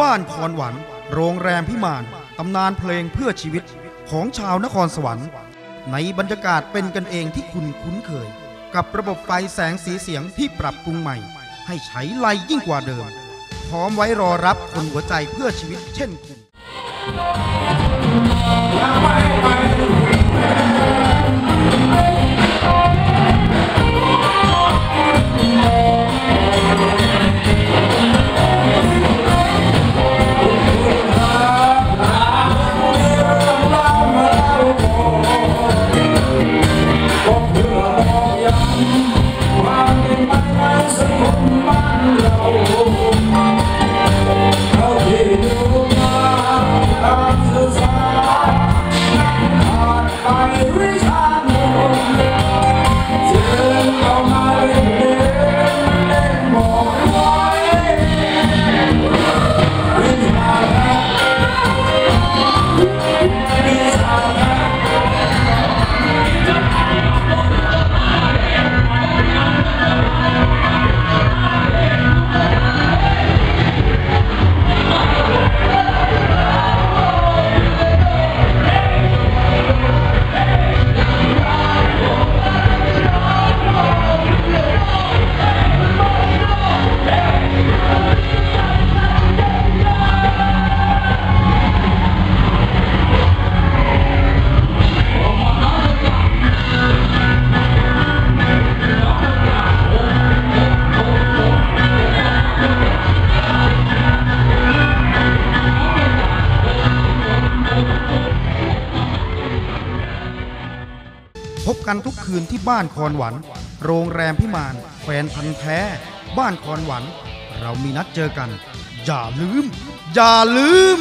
บ้านคอนหวัน โรงแรมพิมาน ตำนานเพลงเพื่อชีวิตของชาวนครสวรรค์ ในบรรยากาศเป็นกันเองที่คุณคุ้นเคย กับระบบไฟแสงสีเสียงที่ปรับปรุงใหม่ ให้ใช้ไลยิ่งกว่าเดิม พร้อมไว้รอรับคนหัวใจเพื่อชีวิตเช่นคุณ พบกันทุกคืนที่บ้านคอนหวัน โรงแรมพิมาน แฟนพันธ์แท้ บ้านคอนหวัน เรามีนัดเจอกัน อย่าลืม อย่าลืม